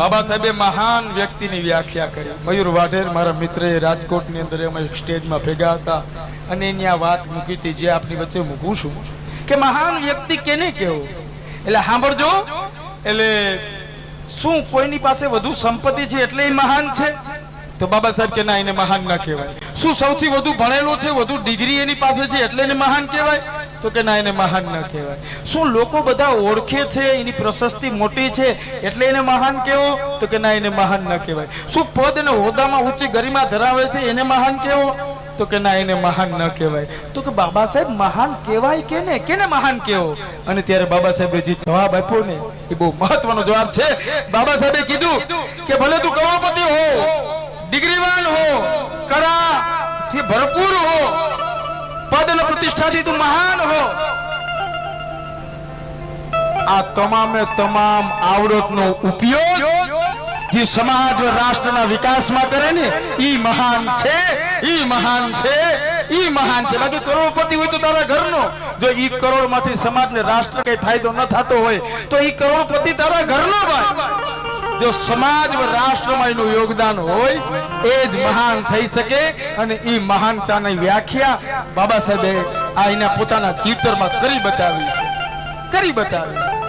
બાબા સાહેબે મહાન વ્યક્તિની વ્યાખ્યા કરી. મયુર વાઢેર મારા મિત્રએ રાજકોટની અંદર અમે સ્ટેજમાં ભેગા હતા અને એની આ વાત મૂકી હતી જે આપની વચ્ચે મૂકું છું કે મહાન વ્યક્તિ કેને કહેવું એટલે સાંભળજો. એટલે શું કોઈની પાસે વધુ સંપત્તિ છે એટલે એ મહાન છે? તો બાબા સાહેબ કે ના, એને મહાન ના કહેવાય. શું સૌથી વધુ ભણેલો છે, વધુ ડિગ્રી એની પાસે છે એટલે એને મહાન કહેવાય? તો કે ના, એને મહાન ન કહેવાય. શું લોકો બધા ઓળખે છે, એની પ્રશસ્તિ મોટી છે, એટલે એને મહાન કહેવો તો કે ના, એને મહાન ન કહેવાય. શું પદ અને હોદામાં ઊંચી ગરિમા ધરાવે છે, એને મહાન કહેવો તો કે ના, એને મહાન ન કહેવાય. તો કે બાબા સાહેબ, મહાન કહેવાય કેને કેને મહાન કહેવો અને ત્યારે બાબા સાહેબે જે જવાબ આપ્યો ને, એ બહુ મહત્વનો જવાબ છે. બાબા સાહેબે કીધું કે ભલે તું કરોડપતિ હો, ડિગ્રીવાન હો કરા થી ભરપૂર હો પ્રતિષ્ઠાથી તું મહાન હો આ તમામે તમામ આવડતનો ઉપયોગ જે સમાજ રાષ્ટ્રના વિકાસમાં કરે ને, ઈ મહાન છે, ઈ મહાન છે, ઈ મહાન છે. બાકી કરોડપતિ હોય તો તારા ઘરનો. જો ઈ કરોડમાંથી સમાજને રાષ્ટ્ર કઈ ફાયદો ન થતો હોય, તો ઈ કરોડપતિ તારા ઘરનો ભાઈ. જો સમાજ રાષ્ટ્રમાં એનું યોગદાન હોય, એ જ મહાન થઈ શકે અને ઈ મહાનતાની વ્યાખ્યા બાબા સાહેબે આ એના પોતાના ચિત્રમાં કરી બતાવી છે. કરી બતાવી